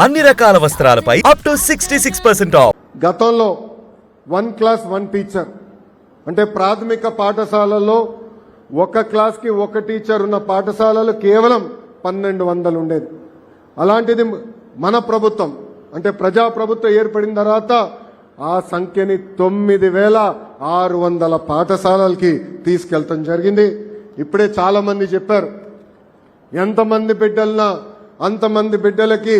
అన్ని రకాల వస్త్రాలపై up to sixty six percent off గతంలో వన్ క్లాస్ వన్ టీచర్ అంటే ప్రాథమిక పాఠశాలల్లో ఒక క్లాస్కి ఒక టీచర్ ఉన్న పాఠశాలలు కేవలం పన్నెండు వందలు ఉండేది. అలాంటిది మన ప్రభుత్వం అంటే ప్రజా ప్రభుత్వం ఏర్పడిన తర్వాత ఆ సంఖ్యని తొమ్మిది వేల ఆరు వందల పాఠశాలలకి తీసుకెళ్తాం జరిగింది. ఇప్పుడే చాలా మంది చెప్పారు ఎంతమంది బిడ్డలన్నా అంతమంది బిడ్డలకి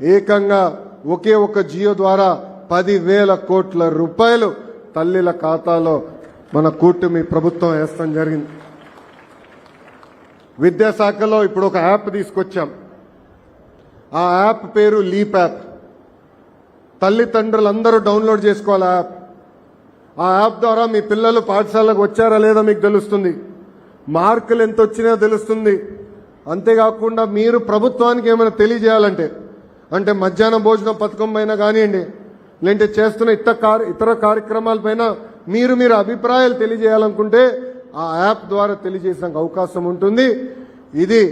ఏకంగా ఒకే ఒక జియో ద్వారా పదివేల కోట్ల రూపాయలు తల్లిల ఖాతాలో మన కూటమి ప్రభుత్వం వేస్తాం జరిగింది. విద్యాశాఖలో ఇప్పుడు ఒక యాప్ తీసుకొచ్చాం. ఆ యాప్ పేరు లీప్ యాప్. తల్లిదండ్రులందరూ డౌన్లోడ్ చేసుకోవాలి ఆ యాప్. ఆ యాప్ ద్వారా మీ పిల్లలు పాఠశాలకు వచ్చారా లేదా మీకు తెలుస్తుంది. మార్కులు ఎంత వచ్చినా తెలుస్తుంది. అంతేకాకుండా మీరు ప్రభుత్వానికి ఏమైనా తెలియజేయాలంటే అంటే మధ్యాహ్న భోజనం పథకం పైన కానివ్వండి లేదంటే చేస్తున్న ఇతర కార్య ఇతర కార్యక్రమాలపైన మీరు మీరు అభిప్రాయాలు తెలియజేయాలనుకుంటే ఆ యాప్ ద్వారా తెలియజేసే అవకాశం ఉంటుంది. ఇది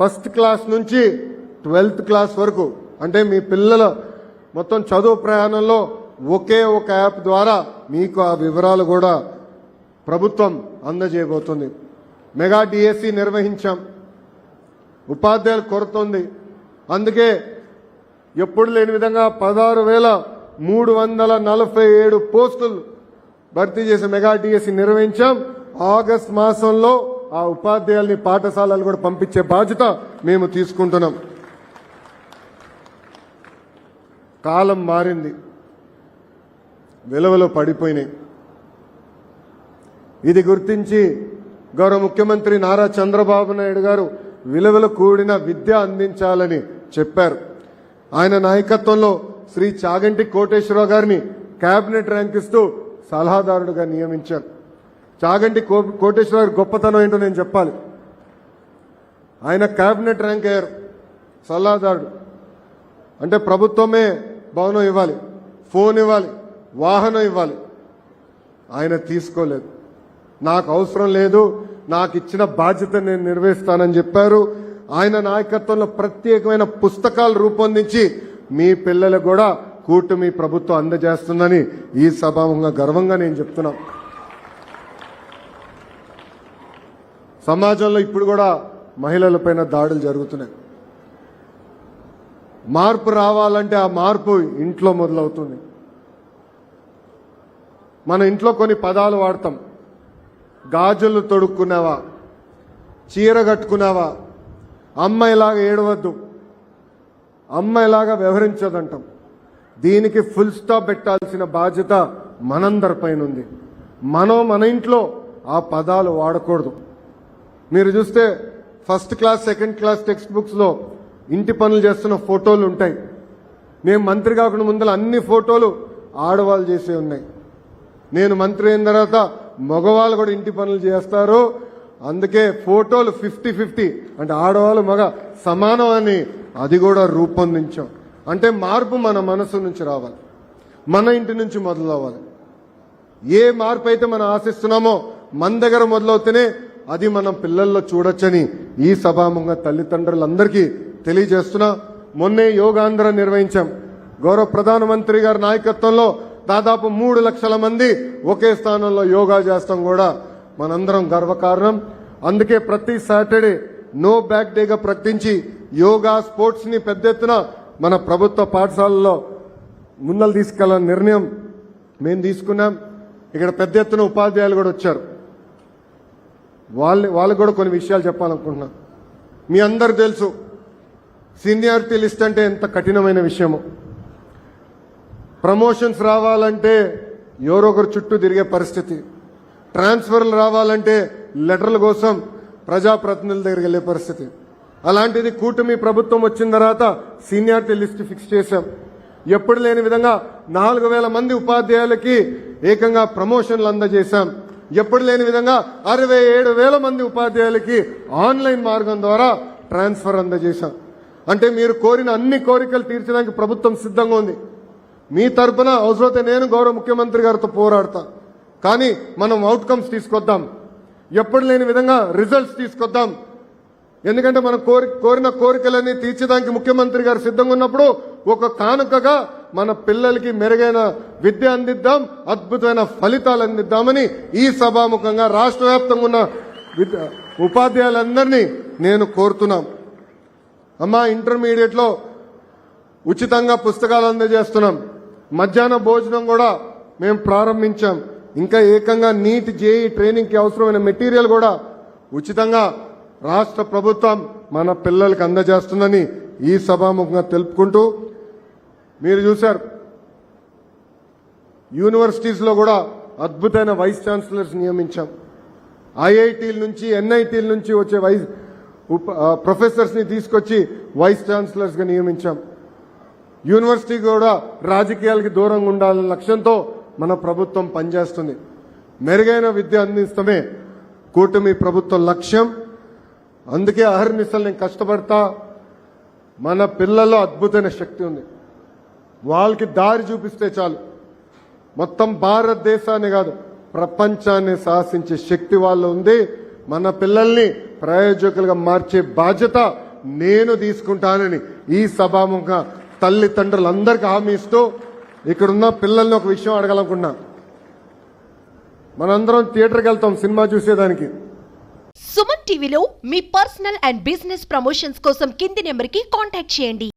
ఫస్ట్ క్లాస్ నుంచి ట్వెల్త్ క్లాస్ వరకు అంటే మీ పిల్లల మొత్తం చదువు ప్రయాణంలో ఒకే ఒక యాప్ ద్వారా మీకు ఆ వివరాలు కూడా ప్రభుత్వం అందజేయబోతుంది. Mega DSC నిర్వహించాం. ఉపాధ్యాయుల కొరత ఉంది. అందుకే ఎప్పుడు లేని విధంగా పదహారు వేల మూడు వందల నలభై ఏడు పోస్టులు భర్తీ చేసే మెగా డిఎస్సి నిర్వహించాం. ఆగస్ట్ మాసంలో ఆ ఉపాధ్యాయుల్ని పాఠశాలలు కూడా పంపించే బాధ్యత మేము తీసుకుంటున్నాం. కాలం మారింది. విలువలు పడిపోయినాయి. ఇది గుర్తించి గౌరవ ముఖ్యమంత్రి నారా చంద్రబాబు నాయుడు గారు విలువలు కూడిన విద్య అందించాలని చెప్పారు. ఆయన నాయకత్వంలో శ్రీ చాగంటి కోటేశ్వరరావు గారిని కేబినెట్ ర్యాంక్ ఇస్తూ సలహాదారుడుగా నియమించారు. చాగంటి కో- కోటేశ్వరరావు గారి గొప్పతనం ఏంటో నేను చెప్పాలి. ఆయన కేబినెట్ ర్యాంక్ అయ్యారు. సలహాదారుడు. అంటే ప్రభుత్వమే భవనం ఇవ్వాలి. ఫోన్ ఇవ్వాలి. వాహనం ఇవ్వాలి. ఆయన తీసుకోలేదు. నాకు అవసరం లేదు. నాకు ఇచ్చిన బాధ్యత నేను నిర్వహిస్తానని చెప్పారు. ఆయన నాయకత్వంలో ప్రత్యేకమైన పుస్తకాలు రూపొందించి మీ పిల్లలకు కూడా కూటమి ప్రభుత్వం అందజేస్తుందని ఈ సభాముఖంగా గర్వంగా నేను చెప్తున్నా. సమాజంలో ఇప్పుడు కూడా మహిళలపైన దాడులు జరుగుతున్నాయి. మార్పు రావాలంటే ఆ మార్పు ఇంట్లో మొదలవుతుంది. మన ఇంట్లో కొన్ని పదాలు వాడతాం. గాజులు తొడుక్కున్నావా? చీర కట్టుకున్నావా? అమ్మాయిలాగా ఏడవద్దు. అమ్మాయిలాగా వ్యవహరించదంటాం. దీనికి ఫుల్ స్టాప్ పెట్టాల్సిన బాధ్యత మనందరిపైన ఉంది మనం మన ఇంట్లో ఆ పదాలు వాడకూడదు. మీరు చూస్తే first class second class text బుక్స్లో ఇంటి పనులు చేస్తున్న ఫోటోలు ఉంటాయి. మేము మంత్రి కాకుండా ముందర అన్ని ఫోటోలు ఆడవాళ్ళు చేసే ఉన్నాయి. నేను మంత్రి అయిన తర్వాత మగవాళ్ళు కూడా ఇంటి పనులు చేస్తారు. అందుకే ఫోటోలు ఫిఫ్టీ ఫిఫ్టీ. అంటే ఆడవాళ్ళు మగ సమానం అని అది కూడా రూపొందించాం. అంటే మార్పు మన మనసు నుంచి రావాలి. మన ఇంటి నుంచి మొదలవ్వాలి. ఏ మార్పు అయితే మనం ఆశిస్తున్నామో మన దగ్గర మొదలవుతేనే అది మనం పిల్లల్లో చూడొచ్చని ఈ సభాముఖంగా తల్లిదండ్రులందరికీ తెలియజేస్తున్నా. మొన్నే యోగాంధ్ర నిర్వహించాం. గౌరవ ప్రధానమంత్రి గారి నాయకత్వంలో దాదాపు మూడు లక్షల మంది ఒకే స్థానంలో యోగా చేస్తాం కూడా మనందరం గర్వకారణం. అందుకే ప్రతి సాటర్డే నో బ్యాక్ డేగా ప్రకటించి యోగా స్పోర్ట్స్ని పెద్ద ఎత్తున మన ప్రభుత్వ పాఠశాలల్లో ముందలు తీసుకెళ్ళాలని నిర్ణయం మేము తీసుకున్నాం. ఇక్కడ పెద్ద ఎత్తున ఉపాధ్యాయులు కూడా వచ్చారు. వాళ్ళ వాళ్ళకు కూడా కొన్ని విషయాలు చెప్పాలనుకుంటున్నాం. మీ అందరు తెలుసు సీనియారిటీ లిస్ట్ అంటే ఎంత కఠినమైన విషయము. ప్రమోషన్స్ రావాలంటే ఎవరొకరు చుట్టూ తిరిగే పరిస్థితి. ట్రాన్స్ఫర్లు రావాలంటే లెటర్ల కోసం ప్రజాప్రతినిధుల దగ్గరికి వెళ్ళే పరిస్థితి. అలాంటిది కూటమి ప్రభుత్వం వచ్చిన తర్వాత సీనియారిటీ లిస్ట్ ఫిక్స్ చేశాం. ఎప్పుడు లేని విధంగా నాలుగు వేల మంది ఉపాధ్యాయులకి ఏకంగా ప్రమోషన్లు అందజేశాం. ఎప్పుడు లేని విధంగా అరవై ఏడు వేల మంది ఉపాధ్యాయులకి ఆన్లైన్ మార్గం ద్వారా ట్రాన్స్ఫర్ అందజేశాం. అంటే మీరు కోరిన అన్ని కోరికలు తీర్చడానికి ప్రభుత్వం సిద్ధంగా ఉంది. మీ తరపున అవసరమైతే నేను గౌరవ ముఖ్యమంత్రి గారితో పోరాడతా. కానీ మనం అవుట్కమ్స్ తీసుకొద్దాం. ఎప్పుడు లేని విధంగా రిజల్ట్స్ తీసుకొద్దాం. ఎందుకంటే మనం కోరి కోరిన కోరికలన్నీ తీర్చడానికి ముఖ్యమంత్రి గారు సిద్ధంగా ఉన్నప్పుడు ఒక కానుకగా మన పిల్లలకి మెరుగైన విద్య అందిద్దాం అద్భుతమైన ఫలితాలు అందిద్దామని ఈ సభాముఖంగా రాష్ట్ర వ్యాప్తంగా ఉన్న ఉపాధ్యాయులందరినీ నేను కోరుతున్నాం. అమ్మా ఇంటర్మీడియట్లో ఉచితంగా పుస్తకాలు అందజేస్తున్నాం. మధ్యాహ్న భోజనం కూడా మేము ప్రారంభించాం. ఇంకా ఏకంగా నీట్ జేఈ ట్రైనింగ్కి అవసరమైన మెటీరియల్ కూడా ఉచితంగా రాష్ట్ర ప్రభుత్వం మన పిల్లలకు అందజేస్తుందని ఈ సభాముఖంగా తెలుపుకుంటూ మీరు చూశారు. యూనివర్సిటీస్లో కూడా అద్భుతమైన వైస్ ఛాన్సలర్స్ నియమించాం. ఐఐటీల నుంచి ఎన్ఐటీల నుంచి వచ్చే వైస్ ఉప- ప్రొఫెసర్స్ని తీసుకొచ్చి వైస్ ఛాన్సలర్స్గా నియమించాం. యూనివర్సిటీ కూడా రాజకీయాలకి దూరంగా ఉండాలనే లక్ష్యంతో మన ప్రభుత్వం పనిచేస్తుంది. మెరుగైన విద్య అందిస్తమే కూటమి ప్రభుత్వం లక్ష్యం. అందుకే అహర్నిశలు నేను కష్టపడతా. మన పిల్లల్లో అద్భుతమైన శక్తి ఉంది. వాళ్ళకి దారి చూపిస్తే చాలు. మొత్తం భారతదేశాన్ని కాదు ప్రపంచాన్ని శాసించే శక్తి వాళ్ళు ఉంది. మన పిల్లల్ని ప్రయోజకులుగా మార్చే బాధ్యత నేను తీసుకుంటానని ఈ సభాముఖంగా తల్లిదండ్రులందరికీ హామీ ఇస్తూ ఇక్కడున్న పిల్లల్ని ఒక విషయం అడగాలనుకున్నా. మనందరం థియేటర్కి వెళ్తాం సినిమా చూసేదానికి. సుమన్ టీవీలో మీ పర్సనల్ అండ్ బిజినెస్ ప్రమోషన్స్ కోసం కింది నెంబర్కి కాంటాక్ట్ చేయండి.